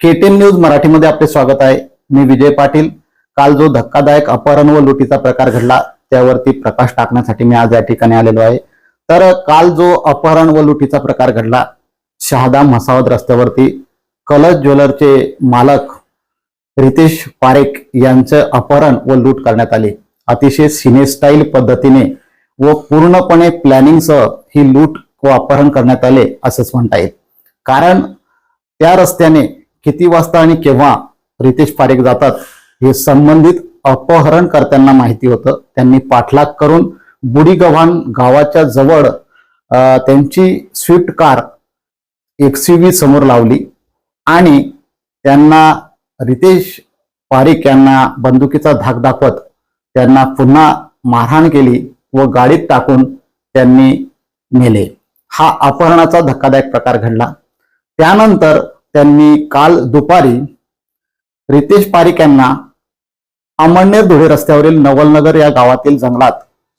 केटेन news मराठीमध्ये आपले स्वागत आहे. मी विजय पाटील. काल जो धक्कादायक अपहरण व लुटीचा प्रकार घडला त्यावरती प्रकाश टाकण्यासाठी मी आज या ठिकाणी आलेलो आहे. तर काल जो अपहरण व लुटीचा प्रकार घडला शहादा म्हसावद रस्त्यावरती कलश ज्वेलरचे मालक रितेश पारेख यांचं अपहरण व लूट करण्यात आले. अतिशय सिनेस्टाईल पद्धतीने व पूर्णपणे प्लॅनिंगसह ही लूट व अपहरण करण्यात आले असंच म्हणता येईल. कारण त्या रस्त्याने किती वाजता आणि केव्हा रितेश पारेख जातात हे संबंधित अपहरणकर्त्यांना माहिती होतं. त्यांनी पाठलाग करून बुडीगव्हाण गावाच्या जवळ त्यांची स्विफ्ट कार एक्सीव्ही समोर लावली आणि त्यांना रितेश पारिक यांना बंदुकीचा धाक दाखवत त्यांना पुन्हा मारहाण केली व गाडीत टाकून त्यांनी नेले. हा अपहरणाचा धक्कादायक प्रकार घडला. त्यानंतर त्यांनी काल दुपारी रितेश पारिक यांना अमळनेर धुळे रस्त्यावरील नवलनगर या गावातील जंगलात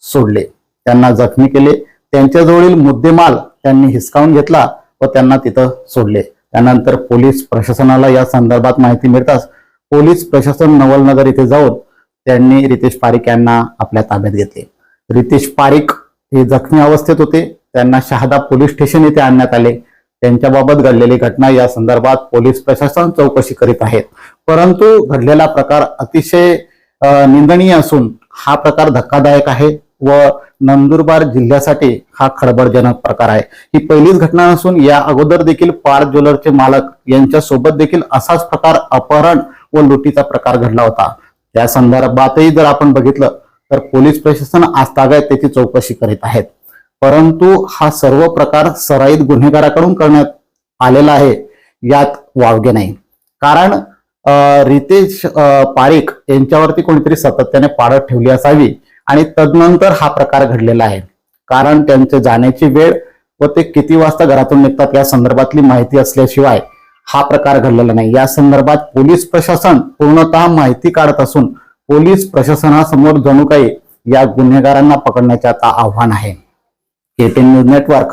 सोडले. त्यांना जखमी केले. त्यांच्याजवळील मुद्देमाल त्यांनी हिसकावून घेतला व त्यांना तिथं सोडले. त्यानंतर पोलीस प्रशासनाला या संदर्भात माहिती मिळताच पोलीस प्रशासन नवलनगर इथे जाऊन त्यांनी रितेश पारिक यांना आपल्या ताब्यात घेतले. रितेश पारिक हे जखमी अवस्थेत होते. त्यांना शहादा पोलीस स्टेशन येथे आणण्यात आले. त्यांच्याबाबत घडलेली घटना या संदर्भात पोलीस प्रशासन चौकशी करीत आहेत. परंतु घडलेला प्रकार अतिशय निंदनीय असून हा प्रकार धक्कादायक आहे व नंदुरबार जिल्ह्यासाठी हा खळबळजनक प्रकार आहे. ही पहिलीच घटना नसून या अगोदर देखील पार्क ज्वेलरचे मालक यांच्या सोबत देखील असाच प्रकार अपहरण व लुटीचा प्रकार घडला होता. त्या संदर्भातही जर आपण बघितलं तर पोलीस प्रशासन आजतागायत त्याची चौकशी करीत आहेत. परंतु हा सर्व प्रकार सराईत गुन्हेगाराकडून करण्यात आलेला आहे यात वावगे नाही. कारण रितेश पारेख यांच्यावरती कोणीतरी सातत्याने पाडत ठेवली असावी आणि तदनंतर हा प्रकार घडलेला आहे. कारण त्यांचे जाण्याची वेळ व ते किती वाजता घरातून निघतात या संदर्भातली माहिती असल्याशिवाय हा प्रकार घडलेला नाही. या संदर्भात पोलीस प्रशासन पूर्णतः माहिती काढत असून पोलीस प्रशासनासमोर जणू काही या गुन्हेगारांना पकडण्याचे आता आव्हान आहे. KTN news network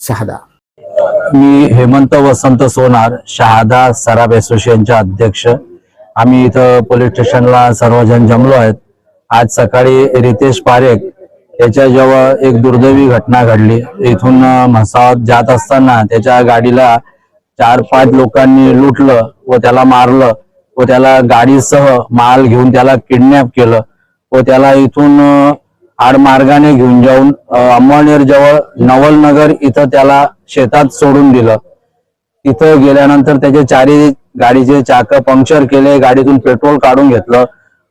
Shahada. मी हेमंत वसंत सोनार शहादा सराब असोसिएशनचे अध्यक्ष. आम्ही इथं पोलीस स्टेशनला सर्वजण जमलो आहेत. आज सकाळी रितेश पारेख त्याच्या जेव्हा एक दुर्दैवी घटना घडली. इथून म्हसावत जात असताना त्याच्या गाडीला चार पाच लोकांनी लुटलं व त्याला मारलं व त्याला गाडीसह माल घेऊन त्याला किडनॅप केलं व त्याला इथून आडमार्गाने घेऊन जाऊन अंमळनेर जवळ नवलनगर इथं त्याला शेतात सोडून दिलं. तिथं गेल्यानंतर त्याचे चारी गाडीचे चाक पंक्चर केले गाडीतून पेट्रोल काढून घेतलं.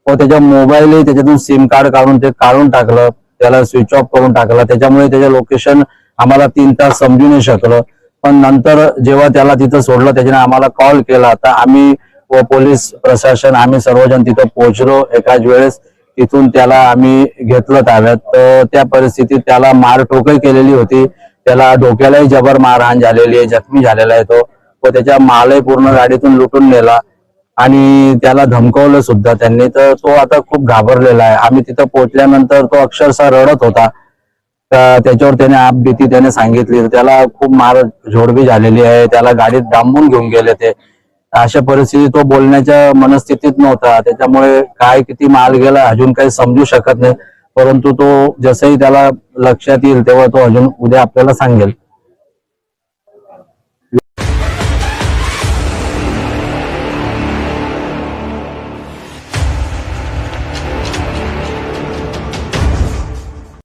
व त्याच्या मोबाईलही त्याच्यातून सिम कार्ड काढून ते काढून टाकलं. त्याला स्विच ऑफ करून टाकलं. त्याच्यामुळे त्याचे लोकेशन आम्हाला तीन तास समजू नाही शकलं. पण नंतर जेव्हा त्याला तिथं सोडलं त्याच्याने आम्हाला कॉल केला. तर आम्ही व पोलीस प्रशासन आम्ही सर्वजण तिथं पोहोचलो एकाच वेळेस. तिथून त्याला आम्ही घेतलं ताब्यात. तर त्या परिस्थितीत त्याला मारठोकही केलेली होती. त्याला डोक्यालाही जबर मारहाण झालेली आहे जखमी झालेला आहे तो. व त्याच्या मालही पूर्ण गाडीतून लुटून नेला. आणि त्याला धमकवलं सुद्धा त्यांनी. तर तो आता खूप घाबरलेला आहे. आम्ही तिथं पोहोचल्यानंतर तो अक्षरशः रडत होता. तर त्याच्यावर त्याने आपबीती त्याने सांगितली. त्याला खूप मार झोडबी झालेली आहे. त्याला गाडीत डांबून घेऊन गेले ते. अशा परिस्थितीत तो बोलण्याच्या मनस्थितीत नव्हता. त्याच्यामुळे काय किती माल गेला अजून काही समजू शकत नाही. परंतु तो जसंही त्याला लक्षात येईल तेव्हा तो अजून उद्या आपल्याला सांगेल.